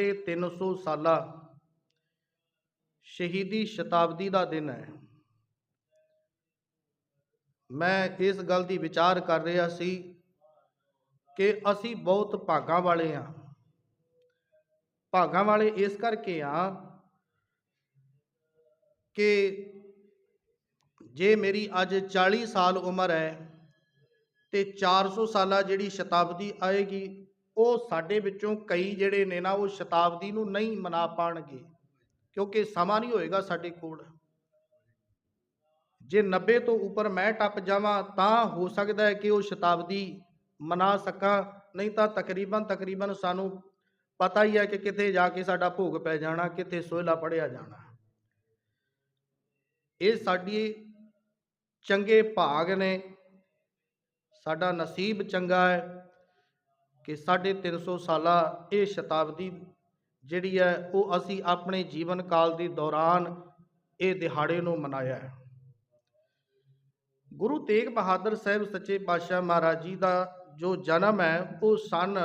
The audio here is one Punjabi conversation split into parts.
ਇਹ 300 ਸਾਲਾ ਸ਼ਹੀਦੀ ਸ਼ਤਾਬਦੀ ਦਾ ਦਿਨ ਹੈ। ਮੈਂ ਇਸ ਗੱਲ ਦੀ ਵਿਚਾਰ ਕਰ ਰਿਹਾ ਸੀ ਕਿ ਅਸੀਂ ਬਹੁਤ ਭਾਗਾਂ ਵਾਲੇ ਹਾਂ। ਭਾਗਾਂ ਵਾਲੇ ਇਸ ਕਰਕੇ ਆ ਕਿ ਜੇ ਮੇਰੀ ਅੱਜ 40 ਸਾਲ ਉਮਰ ਹੈ ਤੇ 400 ਸਾਲਾ ਜਿਹੜੀ ਸ਼ਤਾਬਦੀ ਆਏਗੀ ਉਹ ਸਾਡੇ ਵਿੱਚੋਂ ਕਈ ਜਿਹੜੇ ਨੇ ਨਾ, ਉਹ ਸ਼ਤਾਬਦੀ ਨੂੰ ਨਹੀਂ ਮਨਾ ਪਾਣਗੇ, ਕਿਉਂਕਿ ਸਮਾਂ ਨਹੀਂ ਹੋਏਗਾ ਸਾਡੇ ਕੋਲ। ਜੇ 90 ਤੋਂ ਉੱਪਰ ਮੈਂ ਟੱਪ ਜਾਵਾਂ, ਤਾਂ ਹੋ ਸਕਦਾ ਹੈ ਕਿ ਉਹ ਸ਼ਤਾਬਦੀ ਮਨਾ ਸਕਾਂ, ਨਹੀਂ ਤਾਂ ਤਕਰੀਬਨ ਤਕਰੀਬਨ ਸਾਨੂੰ ਪਤਾ ਹੀ ਹੈ ਕਿ ਕਿਤੇ ਜਾ ਕੇ ਸਾਡਾ ਭੋਗ ਪੈ ਜਾਣਾ ਕਿਤੇ ਸੋਹਿਲਾ ਪੜਿਆ ਜਾਣਾ। ਇਹ ਸਾਡੀ ਚੰਗੇ ਭਾਗ ਨੇ, ਸਾਡਾ ਨਸੀਬ ਚੰਗਾ ਹੈ। ਕਿ ਸਾਢੇ 300 ਸਾਲਾ ਇਹ ਸ਼ਤਾਬਦੀ ਜਿਹੜੀ ਹੈ, ਉਹ ਅਸੀਂ ਆਪਣੇ ਜੀਵਨ ਕਾਲ ਦੇ ਦੌਰਾਨ ਇਹ ਦਿਹਾੜੇ ਨੂੰ ਮਨਾਇਆ ਹੈ। ਗੁਰੂ ਤੇਗ ਬਹਾਦਰ ਸਾਹਿਬ ਸੱਚੇ ਪਾਤਸ਼ਾਹ ਮਹਾਰਾਜ ਜੀ ਦਾ ਜੋ ਜਨਮ ਹੈ, ਉਹ ਸਨ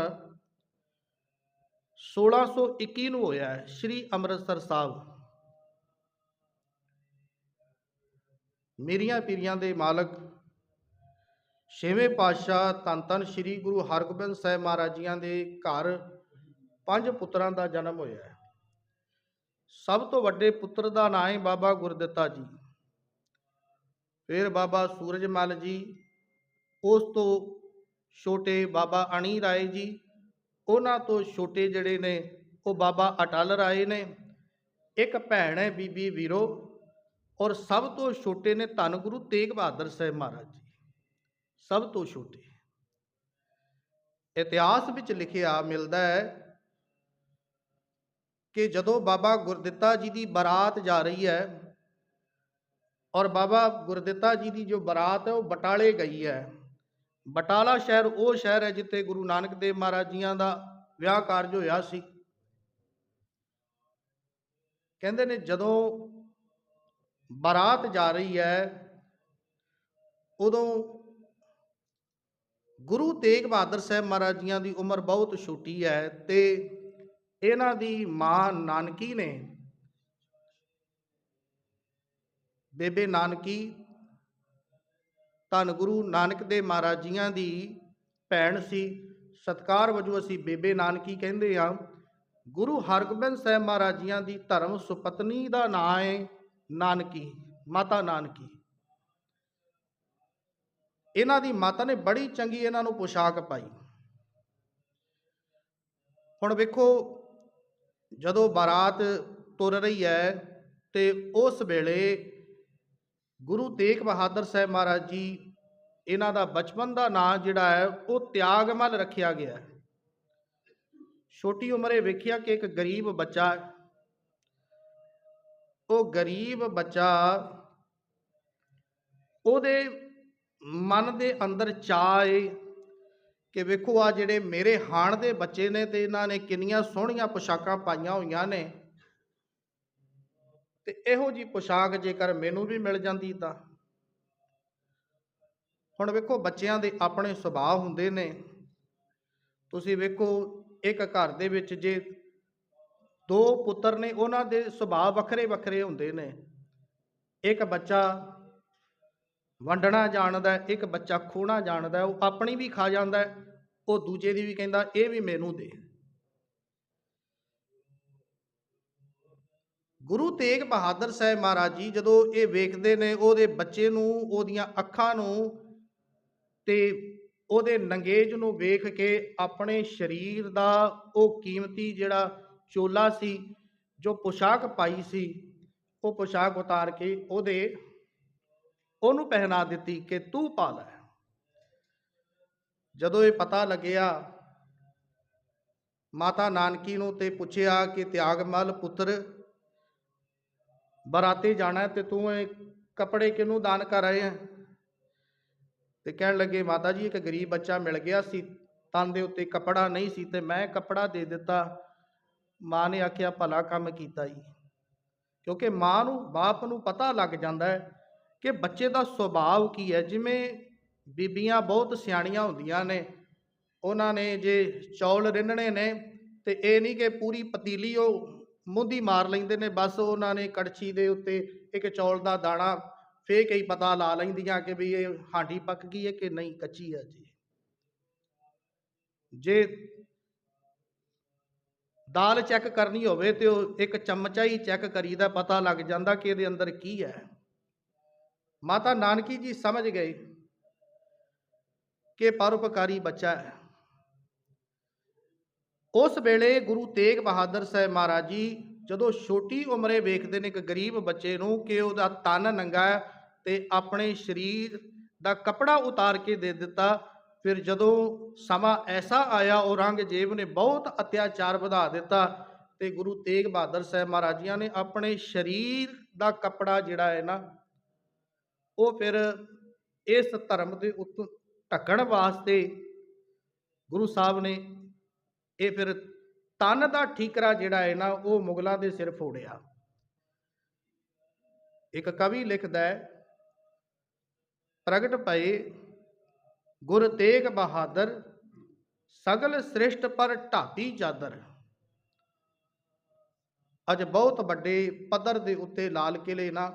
1621 ਨੂੰ ਹੋਇਆ ਹੈ, ਸ੍ਰੀ ਅੰਮ੍ਰਿਤਸਰ ਸਾਹਿਬ। ਮੇਰੀਆਂ ਪੀਰੀਆਂ ਦੇ ਮਾਲਕ ਛੇਵੇਂ ਪਾਤਸ਼ਾਹ ਧੰਨ ਧੰਨ ਸ੍ਰੀ ਗੁਰੂ ਹਰਗੋਬਿੰਦ ਸਾਹਿਬ ਮਹਾਰਾਜ ਜੀਆਂ ਦੇ ਘਰ ਪੰਜ ਪੁੱਤਰਾਂ ਦਾ ਜਨਮ ਹੋਇਆ ਹੈ। ਸਭ ਤੋਂ ਵੱਡੇ ਪੁੱਤਰ ਦਾ ਨਾਂ ਹੈ ਬਾਬਾ ਗੁਰਦਿੱਤਾ ਜੀ। ਫਿਰ ਬਾਬਾ ਸੂਰਜਮਲ ਜੀ, ਉਸ ਤੋਂ ਛੋਟੇ ਬਾਬਾ ਅਣੀ ਰਾਏ ਜੀ, ਉਹਨਾਂ ਤੋਂ ਛੋਟੇ ਜਿਹੜੇ ਨੇ ਉਹ ਬਾਬਾ ਅਟਲ ਰਾਏ ਨੇ, ਇੱਕ ਭੈਣ ਹੈ ਬੀਬੀ ਵੀਰੋ ਔਰ ਸਭ ਤੋਂ ਛੋਟੇ ਨੇ ਧੰਨ ਗੁਰੂ ਤੇਗ ਬਹਾਦਰ ਸਾਹਿਬ ਮਹਾਰਾਜ ਜੀ। ਸਭ ਤੋਂ ਛੋਟੇ। ਇਤਿਹਾਸ ਵਿੱਚ ਲਿਖਿਆ ਮਿਲਦਾ ਹੈ ਕਿ ਜਦੋਂ ਬਾਬਾ ਗੁਰਦਿੱਤਾ ਜੀ ਦੀ ਬਰਾਤ ਜਾ ਰਹੀ ਹੈ ਔਰ ਬਾਬਾ ਗੁਰਦਿੱਤਾ ਜੀ ਦੀ ਜੋ ਬਰਾਤ ਹੈ ਉਹ ਬਟਾਲੇ ਗਈ ਹੈ। ਬਟਾਲਾ ਸ਼ਹਿਰ ਉਹ ਸ਼ਹਿਰ ਹੈ ਜਿੱਥੇ ਗੁਰੂ ਨਾਨਕ ਦੇਵ ਮਹਾਰਾਜ ਜੀਆਂ ਦਾ ਵਿਆਹ ਕਾਰਜ ਹੋਇਆ ਸੀ। ਕਹਿੰਦੇ ਨੇ ਜਦੋਂ ਬਰਾਤ ਜਾ ਰਹੀ ਹੈ ਉਦੋਂ ਗੁਰੂ ਤੇਗ ਬਹਾਦਰ ਸਾਹਿਬ ਮਹਾਰਾਜ ਜੀਆਂ ਦੀ ਉਮਰ ਬਹੁਤ ਛੋਟੀ ਹੈ ਤੇ ਇਹਨਾਂ ਦੀ ਮਾਂ ਨਾਨਕੀ ਨੇ। ਬੇਬੇ ਨਾਨਕੀ, ਧੰਨ ਗੁਰੂ ਨਾਨਕ ਦੇ ਮਹਾਰਾਜ ਜੀਆਂ ਦੀ ਭੈਣ ਸੀ। ਸਤਕਾਰ ਵਜੋਂ ਅਸੀਂ ਬੇਬੇ ਨਾਨਕੀ ਕਹਿੰਦੇ ਆ ਗੁਰੂ ਹਰਗੋਬਿੰਦ ਸਾਹਿਬ ਮਹਾਰਾਜ ਜੀਆਂ ਦੀ ਧਰਮ ਸੁਪਤਨੀ ਦਾ ਨਾਂ ਹੈ ਨਾਨਕੀ, ਮਾਤਾ ਨਾਨਕੀ। ਇਹਨਾਂ ਦੀ ਮਾਤਾ ਨੇ ਬੜੀ ਚੰਗੀ ਇਹਨਾਂ ਨੂੰ ਪੋਸ਼ਾਕ ਪਾਈ। ਹੁਣ ਵੇਖੋ, ਜਦੋਂ ਬਾਰਾਤ ਤੁਰ ਰਹੀ ਹੈ ਤੇ ਉਸ ਵੇਲੇ ਗੁਰੂ ਤੇਗ ਬਹਾਦਰ ਸਾਹਿਬ ਮਹਾਰਾਜ ਜੀ ਇਹਨਾਂ ਦਾ ਬਚਪਨ ਦਾ ਨਾਂ ਜਿਹੜਾ ਹੈ, ਉਹ ਤਿਆਗਮਲ ਰੱਖਿਆ ਗਿਆ ਹੈ। ਛੋਟੀ ਉਮਰੇ ਵੇਖਿਆ ਕਿ ਇੱਕ ਗਰੀਬ ਬੱਚਾ ਉਹ ਗਰੀਬ ਬੱਚਾ ਉਹਦੇ ਮਨ ਦੇ ਅੰਦਰ ਚਾਹ ਏ ਕਿ ਵੇਖੋ ਆ ਜਿਹੜੇ ਮੇਰੇ ਹਾਣ ਦੇ ਬੱਚੇ ਨੇ ਤੇ ਇਹਨਾਂ ਨੇ ਕਿੰਨੀਆਂ ਸੋਹਣੀਆਂ ਪੋਸ਼ਾਕਾਂ ਪਾਈਆਂ ਹੋਈਆਂ ਨੇ। ਤੇ ਇਹੋ ਜੀ ਪੋਸ਼ਾਕ ਜੇਕਰ ਮੈਨੂੰ ਵੀ ਮਿਲ ਜਾਂਦੀ ਤਾਂ। ਹੁਣ ਵੇਖੋ ਬੱਚਿਆਂ ਦੇ ਆਪਣੇ ਸੁਭਾਅ ਹੁੰਦੇ ਨੇ। ਤੁਸੀਂ ਵੇਖੋ ਇੱਕ ਘਰ ਦੇ ਵਿੱਚ ਜੇ ਦੋ ਪੁੱਤਰ ਨੇ, ਉਹਨਾਂ ਦੇ ਸੁਭਾਅ ਵੱਖਰੇ ਵੱਖਰੇ ਹੁੰਦੇ ਨੇ। ਇੱਕ ਬੱਚਾ ਵੰਡਣਾ ਜਾਣਦਾ ਇੱਕ ਬੱਚਾ ਖੋਣਾ ਜਾਣਦਾ ਉਹ ਆਪਣੀ ਵੀ ਖਾ ਜਾਂਦਾ ਉਹ ਦੂਜੇ ਦੀ ਵੀ ਕਹਿੰਦਾ, ਇਹ ਵੀ ਮੈਨੂੰ ਦੇ। ਗੁਰੂ ਤੇਗ ਬਹਾਦਰ ਸਾਹਿਬ ਮਹਾਰਾਜ ਜੀ ਜਦੋਂ ਇਹ ਵੇਖਦੇ ਨੇ, ਉਹਦੇ ਬੱਚੇ ਨੂੰ, ਉਹਦੀਆਂ ਅੱਖਾਂ ਨੂੰ ਤੇ ਉਹਦੇ ਨੰਗੇਜ ਨੂੰ ਵੇਖ ਕੇ ਆਪਣੇ ਸਰੀਰ ਦਾ ਉਹ ਕੀਮਤੀ ਜਿਹੜਾ ਚੋਲਾ ਸੀ, ਜੋ ਪੋਸ਼ਾਕ ਪਾਈ ਸੀ, ਉਹ ਪੋਸ਼ਾਕ ਉਤਾਰ ਕੇ ਉਹਦੇ ਉਹਨੂੰ ਪਹਿਨਾ ਦਿੱਤੀ ਕਿ ਤੂੰ ਪਾ ਲੈ। ਜਦੋਂ ਇਹ ਪਤਾ ਲੱਗਿਆ, ਮਾਤਾ ਨਾਨਕੀ ਨੂੰ ਤੇ ਪੁੱਛਿਆ ਕਿ ਤਿਆਗਮਲ ਪੁੱਤਰ, ਬਰਾਤੇ ਜਾਣਾ ਤੇ ਤੂੰ ਇਹ ਕੱਪੜੇ ਕਿਹਨੂੰ ਦਾਨ ਕਰ ਰਹੇ ਹੈ? ਤੇ ਕਹਿਣ ਲੱਗੇ, ਮਾਤਾ ਜੀ, ਇੱਕ ਗਰੀਬ ਬੱਚਾ ਮਿਲ ਗਿਆ ਸੀ, ਤਨ ਦੇ ਉੱਤੇ ਕੱਪੜਾ ਨਹੀਂ ਸੀ ਤੇ ਮੈਂ ਕੱਪੜਾ ਦੇ ਦਿੱਤਾ। ਮਾਂ ਨੇ ਆਖਿਆ, ਭਲਾ ਕੰਮ ਕੀਤਾ ਜੀ ਕਿਉਂਕਿ ਮਾਂ ਨੂੰ, ਬਾਪ ਨੂੰ ਪਤਾ ਲੱਗ ਜਾਂਦਾ ਹੈ ਕਿ ਬੱਚੇ ਦਾ ਸੁਭਾਅ ਕੀ ਹੈ? ਜਿਵੇਂ ਬੀਬੀਆਂ ਬਹੁਤ ਸਿਆਣੀਆਂ ਹੁੰਦੀਆਂ ਨੇ, ਉਹਨਾਂ ਨੇ ਜੇ ਚੌਲ ਰਿੰਨਣੇ ਨੇ ਤੇ ਇਹ ਨਹੀਂ ਕਿ ਪੂਰੀ ਪਤੀਲੀ ਉਹ ਮੁੰਦੀ ਮਾਰ ਲੈਂਦੇ ਨੇ, ਬਸ ਉਹਨਾਂ ਨੇ ਕੜਛੀ ਦੇ ਉੱਤੇ ਇੱਕ ਚੌਲ ਦਾ ਦਾਣਾ ਫੇਕ ਹੀ ਪਤਾ ਲਾ ਲੈਂਦੀਆਂ ਕਿ ਵੀ ਇਹ ਹਾਂਡੀ ਪੱਕ ਗਈ ਹੈ ਕਿ ਨਹੀਂ, ਕੱਚੀ ਹੈ ਜੀ। ਜੇ ਦਾਲ ਚੈੱਕ ਕਰਨੀ ਹੋਵੇ ਤੇ ਉਹ ਇੱਕ ਚਮਚਾ ਹੀ ਚੈੱਕ ਕਰੀਦਾ ਪਤਾ ਲੱਗ ਜਾਂਦਾ ਕਿ ਇਹਦੇ ਅੰਦਰ ਕੀ ਹੈ। ਮਾਤਾ ਨਾਨਕੀ ਜੀ ਸਮਝ ਗਏ ਕਿ ਪਰਉਪਕਾਰੀ ਬੱਚਾ ਹੈ। ਉਸ ਵੇਲੇ ਗੁਰੂ ਤੇਗ ਬਹਾਦਰ ਸਾਹਿਬ ਮਹਾਰਾਜ ਜੀ ਜਦੋਂ ਛੋਟੀ ਉਮਰੇ ਵੇਖਦੇ ਨੇ ਇੱਕ ਗਰੀਬ ਬੱਚੇ ਨੂੰ ਕਿ ਉਹਦਾ ਤਨ ਨੰਗਾ ਹੈ ਤੇ ਆਪਣੇ ਸਰੀਰ ਦਾ ਕਪੜਾ ਉਤਾਰ ਕੇ ਦੇ ਦਿੱਤਾ, ਫਿਰ ਜਦੋਂ ਸਮਾਂ ਐਸਾ ਆਇਆ, ਔਰੰਗਜ਼ੇਬ ਨੇ ਬਹੁਤ ਅਤਿਆਚਾਰ ਵਧਾ ਦਿੱਤਾ ਤੇ ਗੁਰੂ ਤੇਗ ਬਹਾਦਰ ਸਾਹਿਬ ਮਹਾਰਾਜ ਜੀਆਂ ਨੇ ਆਪਣੇ ਸਰੀਰ ਦਾ ਕਪੜਾ ਜਿਹੜਾ ਹੈ ਨਾ ਉਹ ਫਿਰ ਇਸ ਧਰਮ ਦੇ ਉੱਤੇ ਢੱਕਣ ਵਾਸਤੇ ਗੁਰੂ ਸਾਹਿਬ ਨੇ ਇਹ ਫਿਰ ਤਨ ਦਾ ਠੀਕਰਾ ਜਿਹੜਾ ਹੈ ਨਾ, ਉਹ ਮੁਗਲਾਂ ਦੇ ਸਿਰ ਫੋੜਿਆ। ਇੱਕ ਕਵੀ ਲਿਖਦਾ ਹੈ, ਪ੍ਰਗਟ ਪਏ ਗੁਰ ਤੇਗ ਬਹਾਦਰ, ਸਗਲ ਸ੍ਰਿਸ਼ਟ ਪਰ ਢਾਤੀ ਚਾਦਰ। ਅੱਜ ਬਹੁਤ ਵੱਡੇ ਪੱਧਰ ਦੇ ਉੱਤੇ ਲਾਲ ਕਿਲੇ ਨਾ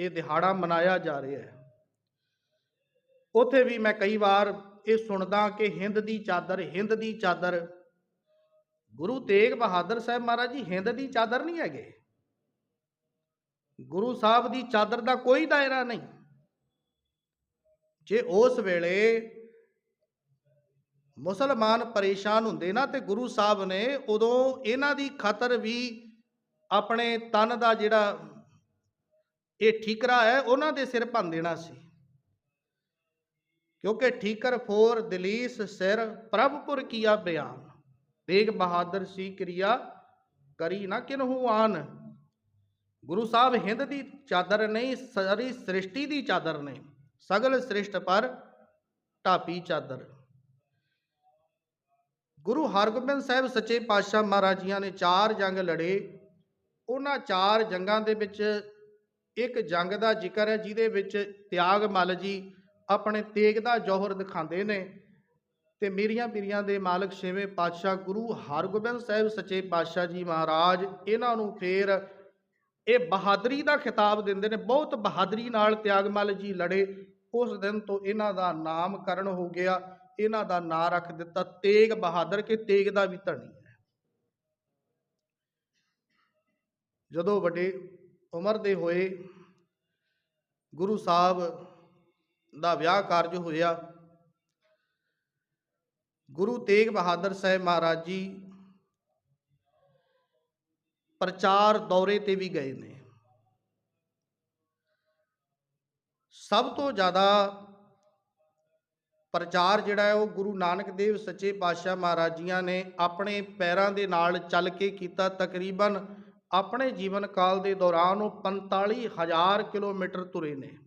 ਇਹ ਦਿਹਾੜਾ ਮਨਾਇਆ ਜਾ ਰਿਹਾ ਹੈ। ਉਥੇ ਵੀ ਮੈਂ ਕਈ ਵਾਰ ਇਹ ਸੁਣਦਾ ਕਿ ਹਿੰਦ ਦੀ ਚਾਦਰ, ਹਿੰਦ ਦੀ ਚਾਦਰ। ਗੁਰੂ ਤੇਗ ਬਹਾਦਰ ਸਾਹਿਬ ਮਹਾਰਾਜ ਜੀ, ਹਿੰਦ ਦੀ ਚਾਦਰ ਨਹੀਂ ਹੈਗੇ। ਗੁਰੂ ਸਾਹਿਬ ਦੀ ਚਾਦਰ ਦਾ ਕੋਈ ਦਾਇਰਾ ਨਹੀਂ। ਜੇ ਉਸ ਵੇਲੇ ਮੁਸਲਮਾਨ ਪਰੇਸ਼ਾਨ ਹੁੰਦੇ ਨਾ ਤੇ ਗੁਰੂ ਸਾਹਿਬ ਨੇ ਉਦੋਂ ਇਹਨਾਂ ਦੀ ਖਾਤਰ ਵੀ ਆਪਣੇ ਤਨ ਦਾ ਜਿਹੜਾ ਇਹ ਠੀਕਰਾ ਹੈ, ਉਹਨਾਂ ਦੇ ਸਿਰ ਭੰਨ ਦੇਣਾ ਸੀ। ਕਿਉਂਕਿ ਠੀਕਰ ਫੋਰ ਦਲੀਸ ਸਿਰ ਪ੍ਰਭਪੁਰ ਕੀਆ ਬਿਆਨ। ਤੇਗ ਬਹਾਦਰ ਸੀ ਕਿਰਿਆ ਕਰੀ ਨਾ ਕਿਨਹੂ ਆਨ। ਗੁਰੂ ਸਾਹਿਬ ਹਿੰਦ ਦੀ ਚਾਦਰ ਨਹੀਂ, ਸਾਰੀ ਸ੍ਰਿਸ਼ਟੀ ਦੀ ਚਾਦਰ ਨੇ। ਸਗਲ ਸ੍ਰਿਸ਼ਟ ਪਰ ਢਾਪੀ ਚਾਦਰ। ਗੁਰੂ ਹਰਗੋਬਿੰਦ ਸਾਹਿਬ ਸੱਚੇ ਪਾਤਸ਼ਾਹ ਮਹਾਰਾਜ ਜੀਆਂ ਨੇ ਚਾਰ ਜੰਗ ਲੜੇ। ਉਹਨਾਂ ਚਾਰ ਜੰਗਾਂ ਦੇ ਵਿੱਚ ਇੱਕ ਜੰਗ ਦਾ ਜ਼ਿਕਰ ਹੈ ਜਿਹਦੇ ਵਿੱਚ ਤਿਆਗ ਮੱਲ ਜੀ ਆਪਣੇ ਤੇਗ ਦਾ ਜੋਹਰ ਦਿਖਾਉਂਦੇ ਨੇ ਤੇ ਮੇਰੀਆਂ ਪੀਰੀਆਂ ਦੇ ਮਾਲਕ ਛੇਵੇਂ ਪਾਤਸ਼ਾਹ ਗੁਰੂ ਹਰਗੋਬਿੰਦ ਸਾਹਿਬ ਸੱਚੇ ਪਾਤਸ਼ਾਹ ਜੀ ਮਹਾਰਾਜ, ਇਹਨਾਂ ਨੂੰ ਫੇਰ ਇਹ ਬਹਾਦਰੀ ਦਾ ਖਿਤਾਬ ਦਿੰਦੇ ਨੇ, ਬਹੁਤ ਬਹਾਦਰੀ ਨਾਲ ਤਿਆਗਮੱਲ ਜੀ ਲੜੇ। ਉਸ ਦਿਨ ਤੋਂ ਇਹਨਾਂ ਦਾ ਨਾਮਕਰਨ ਹੋ ਗਿਆ, ਇਹਨਾਂ ਦਾ ਨਾਂ ਰੱਖ ਦਿੱਤਾ, ਤੇਗ ਬਹਾਦਰ, ਕੇ ਤੇਗ ਦਾ ਵੀ ਧਣੀ ਹੈ। ਜਦੋਂ ਵੱਡੇ ਉਮਰ ਦੇ ਹੋਏ ਗੁਰੂ ਸਾਹਿਬ ਦਾ ਵਿਆਹ ਕਾਰਜ ਹੋਇਆ। ਗੁਰੂ ਤੇਗ ਬਹਾਦਰ ਸਾਹਿਬ ਮਹਾਰਾਜ ਜੀ ਪ੍ਰਚਾਰ ਦੌਰੇ ਤੇ ਵੀ ਗਏ ਨੇ। ਸਭ ਤੋਂ ਜ਼ਿਆਦਾ ਪ੍ਰਚਾਰ ਜਿਹੜਾ ਹੈ ਉਹ ਗੁਰੂ ਨਾਨਕ ਦੇਵ ਸੱਚੇ ਪਾਤਸ਼ਾਹ ਮਹਾਰਾਜ ਜੀਆਂ ਨੇ ਆਪਣੇ ਪੈਰਾਂ ਦੇ ਨਾਲ ਚੱਲ ਕੇ ਕੀਤਾ। ਤਕਰੀਬਨ ਆਪਣੇ ਜੀਵਨ ਕਾਲ ਦੇ ਦੌਰਾਨ ਉਹ 45000 ਕਿਲੋਮੀਟਰ ਤੁਰੇ ਨੇ।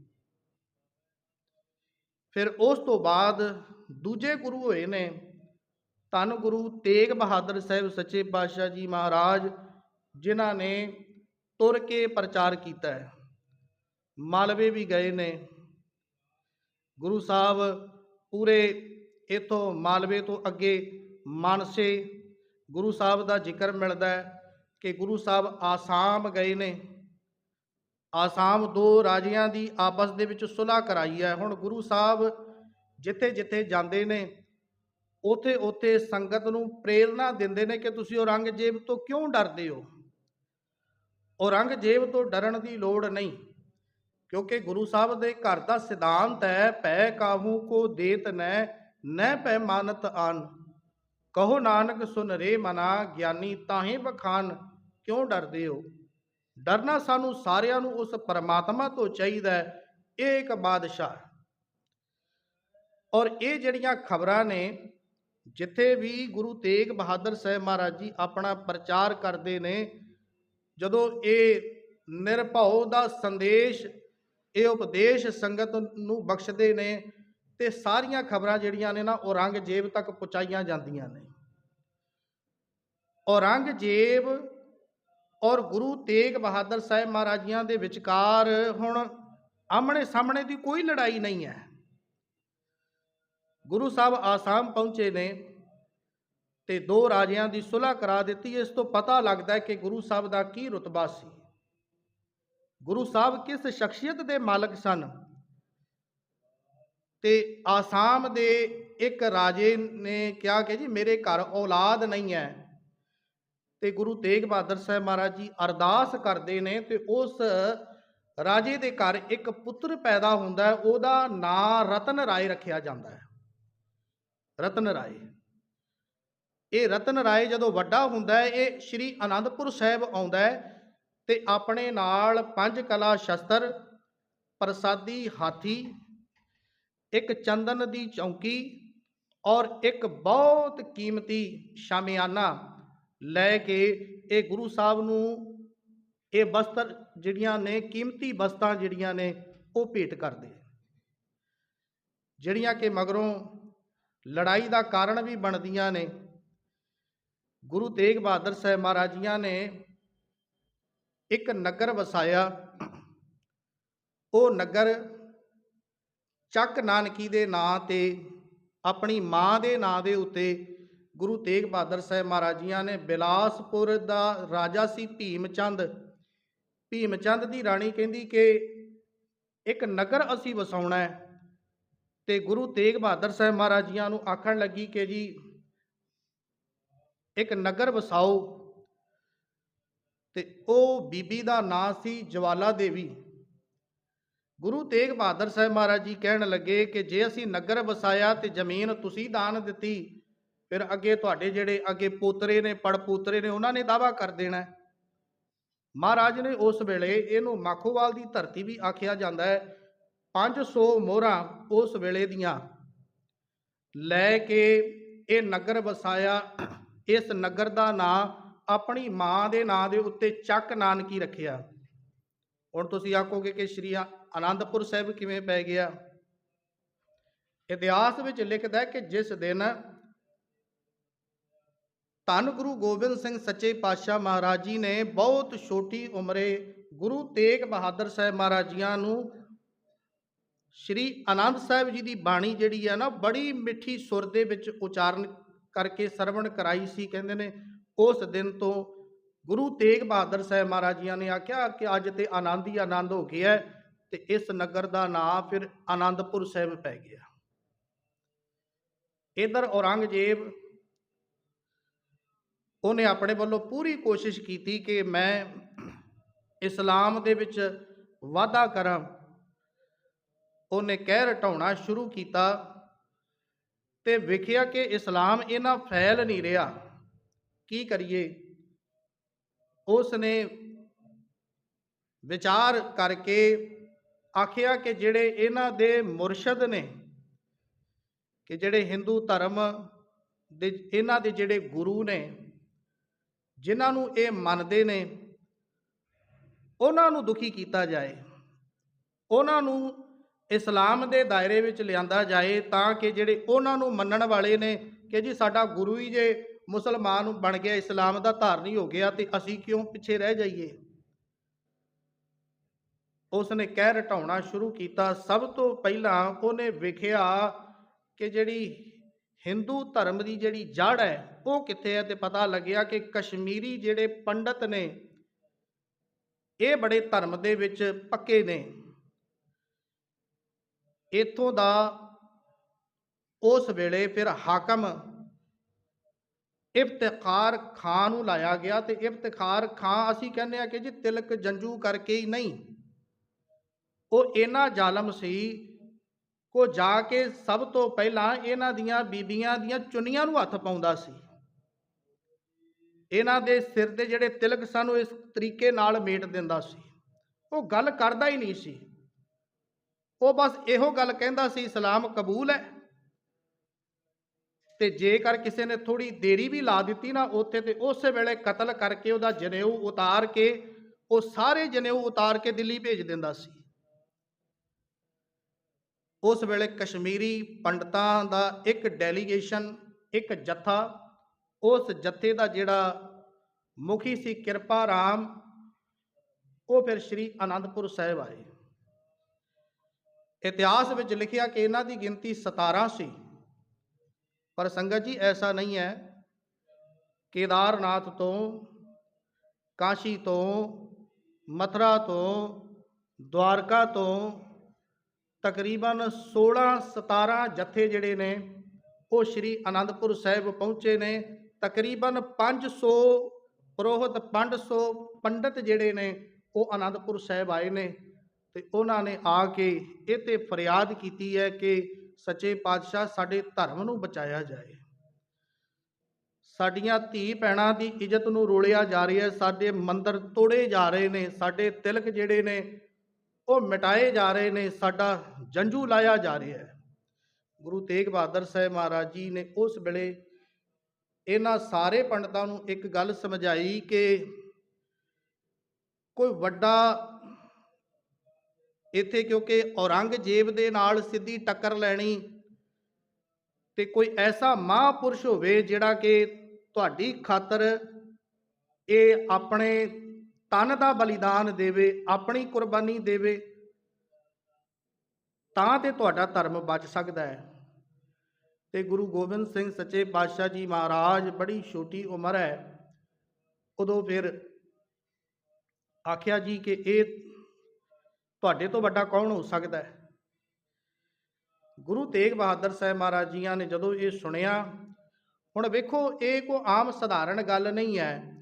ਫਿਰ ਉਸ ਤੋਂ ਬਾਅਦ ਦੂਜੇ ਗੁਰੂ ਹੋਏ ਨੇ, ਧੰਨ ਗੁਰੂ ਤੇਗ ਬਹਾਦਰ ਸਾਹਿਬ ਸੱਚੇ ਪਾਤਸ਼ਾਹ ਜੀ ਮਹਾਰਾਜ, ਜਿਨ੍ਹਾਂ ਨੇ ਤੁਰ ਕੇ ਪ੍ਰਚਾਰ ਕੀਤਾ ਹੈ। ਮਾਲਵੇ ਵੀ ਗਏ ਨੇ। ਗੁਰੂ ਸਾਹਿਬ ਪੂਰੇ ਇਥੋਂ ਮਾਲਵੇ ਤੋਂ ਅੱਗੇ ਮਾਨਸੇ ਗੁਰੂ ਸਾਹਿਬ ਦਾ ਜ਼ਿਕਰ ਮਿਲਦਾ ਹੈ। ਕਿ ਗੁਰੂ ਸਾਹਿਬ ਆਸਾਮ ਗਏ ਨੇ। ਆਸਾਮ ਦੋ ਰਾਜਿਆਂ ਦੀ ਆਪਸ ਦੇ ਵਿੱਚ ਸੁਲ੍ਹਾ ਕਰਾਈ ਹੈ। ਹੁਣ ਗੁਰੂ ਸਾਹਿਬ ਜਿੱਥੇ ਜਿੱਥੇ ਜਾਂਦੇ ਨੇ ਉਥੇ ਉਥੇ ਸੰਗਤ ਨੂੰ ਪ੍ਰੇਰਣਾ ਦਿੰਦੇ ਨੇ ਕਿ ਤੁਸੀਂ ਔਰੰਗਜ਼ੇਬ ਤੋਂ ਕਿਉਂ ਡਰਦੇ ਹੋ? ਔਰੰਗਜ਼ੇਬ ਤੋਂ ਡਰਨ ਦੀ ਲੋੜ ਨਹੀਂ, ਕਿਉਂਕਿ ਗੁਰੂ ਸਾਹਿਬ ਦੇ ਘਰ ਦਾ ਸਿਧਾਂਤ ਹੈ ਪੈ ਕਾਹੂ ਕੋ ਦੇਤ ਨੈ ਨੈ ਪੈ ਮਾਨਤ ਆਨ। ਕਹੋ ਨਾਨਕ ਸੁਨ ਰੇ ਮਨਾ, ਗਿਆਨੀ ਤਾਹੇ ਬਖਾਨ। ਕਿਉਂ ਡਰਦੇ ਹੋ? ਡਰਨਾ ਸਾਨੂੰ ਸਾਰਿਆਂ ਨੂੰ ਉਸ ਪਰਮਾਤਮਾ ਤੋਂ ਚਾਹੀਦਾ ਹੈ, ਇਹ ਇੱਕ ਬਾਦਸ਼ਾਹ ਔਰ ਇਹ ਜਿਹੜੀਆਂ ਖਬਰਾਂ ਨੇ, ਜਿੱਥੇ ਵੀ ਗੁਰੂ ਤੇਗ ਬਹਾਦਰ ਸਾਹਿਬ ਮਹਾਰਾਜ ਜੀ ਆਪਣਾ ਪ੍ਰਚਾਰ ਕਰਦੇ ਨੇ, ਜਦੋਂ ਇਹ ਨਿਰਭਉ ਦਾ ਸੰਦੇਸ਼, ਇਹ ਉਪਦੇਸ਼ ਸੰਗਤ ਨੂੰ ਬਖਸ਼ਦੇ ਨੇ, ਤੇ ਸਾਰੀਆਂ ਖਬਰਾਂ ਜਿਹੜੀਆਂ ਨੇ ਨਾ ਔਰੰਗਜ਼ੇਬ ਤੱਕ ਪਹੁੰਚਾਈਆਂ ਜਾਂਦੀਆਂ ਨੇ। ਔਰੰਗਜ਼ੇਬ ਔਰ ਗੁਰੂ ਤੇਗ ਬਹਾਦਰ ਸਾਹਿਬ ਮਹਾਰਾਜੀਆਂ ਦੇ ਵਿਚਕਾਰ ਹੁਣ ਆਮਣੇ ਸਾਹਮਣੇ ਦੀ ਕੋਈ ਲੜਾਈ ਨਹੀਂ ਹੈ। ਗੁਰੂ ਸਾਹਿਬ ਆਸਾਮ ਪਹੁੰਚੇ ਨੇ ਤੇ ਦੋ ਰਾਜਿਆਂ ਦੀ ਸੁਲ੍ਹਾ ਕਰਾ ਦਿੱਤੀ। ਇਸ ਤੋਂ ਪਤਾ ਲੱਗਦਾ ਕਿ ਗੁਰੂ ਸਾਹਿਬ ਦਾ ਕੀ ਰੁਤਬਾ ਸੀ। ਗੁਰੂ ਸਾਹਿਬ ਕਿਸ ਸ਼ਖਸੀਅਤ ਦੇ ਮਾਲਕ ਸਨ? ਤੇ ਆਸਾਮ ਦੇ ਇੱਕ ਰਾਜੇ ਨੇ ਕਿਹਾ ਕਿ ਜੀ, ਮੇਰੇ ਘਰ ਔਲਾਦ ਨਹੀਂ ਹੈ। ਤੇ ਗੁਰੂ ਤੇਗ ਬਹਾਦਰ ਸਾਹਿਬ ਮਹਾਰਾਜ ਜੀ ਅਰਦਾਸ ਕਰਦੇ ਨੇ ਤੇ ਉਸ ਰਾਜੇ ਦੇ ਘਰ ਇੱਕ ਪੁੱਤਰ ਪੈਦਾ ਹੁੰਦਾ ਹੈ, ਉਹਦਾ ਨਾਂ ਰਤਨ ਰਾਏ ਰੱਖਿਆ ਜਾਂਦਾ ਹੈ। ਰਤਨ ਰਾਏ। ਇਹ ਰਤਨ ਰਾਏ ਜਦੋਂ ਵੱਡਾ ਹੁੰਦਾ ਹੈ, ਇਹ ਸ੍ਰੀ ਅਨੰਦਪੁਰ ਸਾਹਿਬ ਆਉਂਦਾ ਹੈ ਤੇ ਆਪਣੇ ਨਾਲ ਪੰਜ ਕਲਾ ਸ਼ਸਤਰ, ਪ੍ਰਸਾਦੀ ਹਾਥੀ, ਇੱਕ ਚੰਦਨ ਦੀ ਚੌਂਕੀ ਔਰ ਇੱਕ ਬਹੁਤ ਕੀਮਤੀ ਸ਼ਾਮਿਆਨਾ ਲੈ ਕੇ ਇਹ ਗੁਰੂ ਸਾਹਿਬ ਨੂੰ ਇਹ ਬਸਤਰ ਜਿਹੜੀਆਂ ਨੇ, ਕੀਮਤੀ ਬਸਤਾਂ ਜਿਹੜੀਆਂ ਨੇ, ਉਹ ਭੇਟ ਕਰਦੇ ਜਿਹੜੀਆਂ ਕਿ ਮਗਰੋਂ ਲੜਾਈ ਦਾ ਕਾਰਨ ਵੀ ਬਣਦੀਆਂ ਨੇ। ਗੁਰੂ ਤੇਗ ਬਹਾਦਰ ਸਾਹਿਬ ਮਹਾਰਾਜੀਆਂ ਨੇ ਇੱਕ ਨਗਰ ਵਸਾਇਆ। ਉਹ ਨਗਰ ਚੱਕ ਨਾਨਕੀ ਦੇ ਨਾਂ ਤੇ, ਆਪਣੀ ਮਾਂ ਦੇ ਨਾਂ ਦੇ ਉੱਤੇ ਗੁਰੂ ਤੇਗ ਬਹਾਦਰ ਸਾਹਿਬ ਮਹਾਰਾਜ ਜੀਆਂ ਨੇ ਬਿਲਾਸਪੁਰ ਦਾ ਰਾਜਾ ਸੀ ਭੀਮ ਚੰਦ ਭੀਮ ਚੰਦ ਦੀ ਰਾਣੀ ਕਹਿੰਦੀ ਕਿ ਇੱਕ ਨਗਰ ਅਸੀਂ ਵਸਾਉਣਾ ਹੈ। ਤੇ ਗੁਰੂ ਤੇਗ ਬਹਾਦਰ ਸਾਹਿਬ ਮਹਾਰਾਜ ਜੀਆਂ ਨੂੰ ਆਖਣ ਲੱਗੀ ਕਿ ਜੀ, ਇੱਕ ਨਗਰ ਵਸਾਓ। ਤੇ ਉਹ ਬੀਬੀ ਦਾ ਨਾਂ ਸੀ ਜਵਾਲਾ ਦੇਵੀ। ਗੁਰੂ ਤੇਗ ਬਹਾਦਰ ਸਾਹਿਬ ਮਹਾਰਾਜ ਜੀ ਕਹਿਣ ਲੱਗੇ ਕਿ ਜੇ ਅਸੀਂ ਨਗਰ ਵਸਾਇਆ ਤੇ ਜ਼ਮੀਨ ਤੁਸੀਂ ਦਾਨ ਦਿੱਤੀ ਫਿਰ ਅੱਗੇ ਤੁਹਾਡੇ ਜਿਹੜੇ ਅੱਗੇ ਪੋਤਰੇ ਨੇ ਪੜ ਪੋਤਰੇ ਨੇ, ਉਹਨਾਂ ਨੇ ਦਾਵਾ ਕਰ ਦੇਣਾ ਮਹਾਰਾਜ ਨੇ ਉਸ ਵੇਲੇ ਇਹਨੂੰ ਮਾਖੋਵਾਲ ਦੀ ਧਰਤੀ ਵੀ ਆਖਿਆ ਜਾਂਦਾ ਹੈ 500 ਮੋਹਰਾਂ ਉਸ ਵੇਲੇ ਦੀਆਂ। ਲੈ ਕੇ ਇਹ ਨਗਰ ਵਸਾਇਆ, ਇਸ ਨਗਰ ਦਾ ਨਾਂ ਆਪਣੀ ਮਾਂ ਦੇ ਨਾਂ ਦੇ ਉੱਤੇ ਚੱਕ ਨਾਨਕੀ ਰੱਖਿਆ। ਹੁਣ ਤੁਸੀਂ ਆਖੋਗੇ ਕਿ ਸ਼੍ਰੀ ਆ- ਆਨੰਦਪੁਰ ਸਾਹਿਬ ਕਿਵੇਂ ਪੈ ਗਿਆ? ਇਤਿਹਾਸ ਵਿੱਚ ਲਿਖਦਾ ਹੈ ਕਿ ਜਿਸ ਦਿਨ ਧੰਨ ਗੁਰੂ ਗੋਬਿੰਦ ਸਿੰਘ ਸੱਚੇ ਪਾਤਸ਼ਾਹ ਮਹਾਰਾਜ ਜੀ ਨੇ ਬਹੁਤ ਛੋਟੀ ਉਮਰੇ ਗੁਰੂ ਤੇਗ ਬਹਾਦਰ ਸਾਹਿਬ ਮਹਾਰਾਜ ਜੀਆਂ ਨੂੰ ਸ਼੍ਰੀ ਆਨੰਦ ਸਾਹਿਬ ਜੀ ਦੀ ਬਾਣੀ ਜਿਹੜੀ ਹੈ ਨਾ, ਬੜੀ ਮਿੱਠੀ ਸੁਰ ਦੇ ਵਿੱਚ ਉਚਾਰਨ ਕਰਕੇ ਸਰਵਣ ਕਰਾਈ ਸੀ, ਕਹਿੰਦੇ ਨੇ। ਉਸ ਦਿਨ ਤੋਂ ਗੁਰੂ ਤੇਗ ਬਹਾਦਰ ਸਾਹਿਬ ਮਹਾਰਾਜ ਜੀਆਂ ਨੇ ਆਖਿਆ ਕਿ ਅੱਜ ਤੇ ਆਨੰਦ ਹੀ ਆਨੰਦ ਹੋ ਗਿਆ ਹੈ ਤੇ ਇਸ ਨਗਰ ਦਾ ਨਾਮ ਫਿਰ ਆਨੰਦਪੁਰ ਸਾਹਿਬ ਪੈ ਗਿਆ। ਇਧਰ ਔਰੰਗਜ਼ੇਬ ਉਹਨੇ ਆਪਣੇ ਵੱਲੋਂ ਪੂਰੀ ਕੋਸ਼ਿਸ਼ ਕੀਤੀ ਕਿ ਮੈਂ ਇਸਲਾਮ ਦੇ ਵਿੱਚ ਵਾਧਾ ਕਰਾਂ। ਉਹਨੇ ਕਹਿ ਰਟਾਉਣਾ ਸ਼ੁਰੂ ਕੀਤਾ ਤੇ ਵੇਖਿਆ ਕਿ ਇਸਲਾਮ ਇਹਨਾਂ ਫੈਲ ਨਹੀਂ ਰਿਹਾ। ਕੀ ਕਰੀਏ? ਉਸ ਨੇ ਵਿਚਾਰ ਕਰਕੇ ਆਖਿਆ ਕਿ ਜਿਹੜੇ ਇਹਨਾਂ ਦੇ ਮੁਰਸ਼ਦ ਨੇ, ਕਿ ਜਿਹੜੇ ਹਿੰਦੂ ਧਰਮ ਦੇ, ਇਹਨਾਂ ਦੇ ਜਿਹੜੇ ਗੁਰੂ ਨੇ ਜਿਨ੍ਹਾਂ ਨੂੰ ਇਹ ਮੰਨਦੇ ਨੇ, ਉਹਨਾਂ ਨੂੰ ਦੁਖੀ ਕੀਤਾ ਜਾਏ। ਉਹਨਾਂ ਨੂੰ ਇਸਲਾਮ ਦੇ ਦਾਇਰੇ ਵਿੱਚ ਲਿਆਂਦਾ ਜਾਏ ਤਾਂ ਕਿ ਜਿਹੜੇ ਉਹਨਾਂ ਨੂੰ ਮੰਨਣ ਵਾਲੇ ਨੇ ਕਿ ਜੀ ਸਾਡਾ ਗੁਰੂ ਹੀ ਜੇ ਮੁਸਲਮਾਨ ਬਣ ਗਿਆ, ਇਸਲਾਮ ਦਾ ਧਾਰਨੀ ਹੋ ਗਿਆ ਤੇ ਅਸੀਂ ਕਿਉਂ ਪਿੱਛੇ ਰਹਿ ਜਾਈਏ? ਉਸ ਨੇ ਕਹਿ ਰਟਾਉਣਾ ਸ਼ੁਰੂ ਕੀਤਾ। ਸਭ ਤੋਂ ਪਹਿਲਾਂ ਉਹਨੇ ਵੇਖਿਆ ਕਿ ਜਿਹੜੀ ਹਿੰਦੂ ਧਰਮ ਦੀ ਜਿਹੜੀ ਜੜ ਹੈ, ਉਹ ਕਿੱਥੇ ਹੈ ਤੇ ਪਤਾ ਲੱਗਿਆ ਕਿ ਕਸ਼ਮੀਰੀ ਜਿਹੜੇ ਪੰਡਤ ਨੇ, ਇਹ ਬੜੇ ਧਰਮ ਦੇ ਵਿੱਚ ਪੱਕੇ ਨੇ। ਇਥੋਂ ਦਾ ਉਸ ਵੇਲੇ ਫਿਰ ਹਾਕਮ ਇਫਤਖਾਰ ਖਾਨ ਨੂੰ ਲਾਇਆ ਗਿਆ ਤੇ ਇਫਤਖਾਰ ਖਾਨ ਅਸੀਂ ਕਹਿੰਦੇ ਆ ਕਿ ਜੀ ਤਿਲਕ ਜੰਜੂ ਕਰਕੇ ਹੀ ਨਹੀਂ, ਉਹ ਇਹਨਾਂ ਜ਼ਾਲਮ ਸੀ ਕੋ ਜਾ ਕੇ ਸਭ ਤੋਂ ਪਹਿਲਾਂ ਇਹਨਾਂ ਦੀਆਂ ਬੀਬੀਆਂ ਦੀਆਂ ਚੁੰਨੀਆਂ ਨੂੰ ਹੱਥ ਪਾਉਂਦਾ ਸੀ। ਇਹਨਾਂ ਦੇ ਸਿਰ ਦੇ ਜਿਹੜੇ ਤਿਲਕ ਸਨ, ਉਹ ਇਸ ਤਰੀਕੇ ਨਾਲ ਮੇਟ ਦਿੰਦਾ ਸੀ। ਉਹ ਗੱਲ ਕਰਦਾ ਹੀ ਨਹੀਂ ਸੀ। ਉਹ ਬਸ ਇਹੋ ਗੱਲ ਕਹਿੰਦਾ ਸੀ ਇਸਲਾਮ ਕਬੂਲ ਹੈ। ਤੇ ਜੇਕਰ ਕਿਸੇ ਨੇ ਥੋੜੀ ਦੇਰੀ ਵੀ ਲਾ ਦਿੱਤੀ ਨਾ ਉੱਥੇ ਤੇ ਉਸੇ ਵੇਲੇ ਕਤਲ ਕਰਕੇ ਉਹਦਾ ਜਨੇਊ ਉਤਾਰ ਕੇ, ਉਹ ਸਾਰੇ ਜਨੇਊ ਉਤਾਰ ਕੇ ਦਿੱਲੀ ਭੇਜ ਦਿੰਦਾ ਸੀ। ਉਸ ਵੇਲੇ ਕਸ਼ਮੀਰੀ ਪੰਡਤਾਂ ਦਾ ਇੱਕ ਡੈਲੀਗੇਸ਼ਨ ਇੱਕ ਜਥਾ, ਉਸ ਜਥੇ ਦਾ ਜਿਹੜਾ ਮੁਖੀ ਸੀ ਕਿਰਪਾ ਰਾਮ, ਉਹ ਫਿਰ ਸ੍ਰੀ ਅਨੰਦਪੁਰ ਸਾਹਿਬ ਆਏ। ਇਤਿਹਾਸ ਵਿੱਚ ਲਿਖਿਆ ਕਿ ਇਹਨਾਂ ਦੀ ਗਿਣਤੀ 17 ਸੀ। ਪਰ ਸੰਗਤ ਜੀ, ਐਸਾ ਨਹੀਂ ਹੈ। ਕੇਦਾਰਨਾਥ ਤੋਂ, ਕਾਸ਼ੀ ਤੋਂ, ਮਥੁਰਾ ਤੋਂ ਦੁਆਰਕਾ ਤੋਂ ਤਕਰੀਬਨ 16 17 ਜਥੇ ਜਿਹੜੇ ਨੇ, ਉਹ ਸ੍ਰੀ ਅਨੰਦਪੁਰ ਸਾਹਿਬ ਪਹੁੰਚੇ ਨੇ। ਤਕਰੀਬਨ 500 ਪੁਰੋਹਿਤ 500 ਪੰਡਤ ਜਿਹੜੇ ਨੇ, ਉਹ ਅਨੰਦਪੁਰ ਸਾਹਿਬ ਆਏ ਨੇ ਤੇ ਉਹਨਾਂ ਨੇ ਆ ਕੇ ਇਹ ਤੇ ਫਰਿਆਦ ਕੀਤੀ ਹੈ ਕਿ ਸੱਚੇ ਪਾਤਸ਼ਾਹ ਸਾਡੇ ਧਰਮ ਨੂੰ ਬਚਾਇਆ ਜਾਏ। ਸਾਡੀਆਂ ਧੀ ਭੈਣਾਂ ਦੀ ਇੱਜ਼ਤ ਨੂੰ ਰੋਲਿਆ ਜਾ ਰਿਹਾ ਹੈ, ਸਾਡੇ ਮੰਦਰ ਤੋੜੇ ਜਾ ਰਹੇ ਨੇ, ਸਾਡੇ ਤਿਲਕ ਜਿਹੜੇ ਨੇ ਉਹ ਮਿਟਾਏ ਜਾ ਰਹੇ ਨੇ, ਸਾਡਾ ਜੰਜੂ ਲਾਇਆ ਜਾ ਰਿਹਾ ਹੈ। ਗੁਰੂ ਤੇਗ ਬਹਾਦਰ ਸਾਹਿਬ ਮਹਾਰਾਜ ਜੀ ਨੇ ਉਸ ਵੇਲੇ ਇਹਨਾਂ ਸਾਰੇ ਪੰਡਤਾਂ ਨੂੰ ਇੱਕ ਗੱਲ ਸਮਝਾਈ ਕਿ ਕੋਈ ਵੱਡਾ ਇੱਥੇ ਕਿਉਂਕਿ ਔਰੰਗਜ਼ੇਬ ਦੇ ਨਾਲ ਸਿੱਧੀ ਟੱਕਰ ਲੈਣੀ ਤੇ ਕੋਈ ਐਸਾ ਮਹਾਂਪੁਰਸ਼ ਹੋਵੇ ਜਿਹੜਾ ਕਿ ਤੁਹਾਡੀ ਖਾਤਰ ਇਹ ਆਪਣੇ ਤਨ ਦਾ ਬਲੀਦਾਨ ਦੇਵੇ, ਆਪਣੀ ਕੁਰਬਾਨੀ ਦੇਵੇ, ਤਾਂ ਤੇ ਤੁਹਾਡਾ ਧਰਮ ਬਚ ਸਕਦਾ ਹੈ। ਤੇ ਗੁਰੂ ਗੋਬਿੰਦ ਸਿੰਘ ਸੱਚੇ ਪਾਤਸ਼ਾਹ ਜੀ ਮਹਾਰਾਜ ਬੜੀ ਛੋਟੀ ਉਮਰ ਹੈ। ਉਦੋਂ ਫਿਰ ਆਖਿਆ ਜੀ ਕਿ ਇਹ ਤੁਹਾਡੇ ਤੋਂ ਵੱਡਾ ਕੌਣ ਹੋ ਸਕਦਾ ਹੈ? ਗੁਰੂ ਤੇਗ ਬਹਾਦਰ ਸਾਹਿਬ ਮਹਾਰਾਜ ਜੀਆਂ ਨੇ ਜਦੋਂ ਇਹ ਸੁਣਿਆ, ਹੁਣ ਵੇਖੋ, ਇਹ ਕੋ ਆਮ ਸਧਾਰਨ ਗੱਲ ਨਹੀਂ ਹੈ।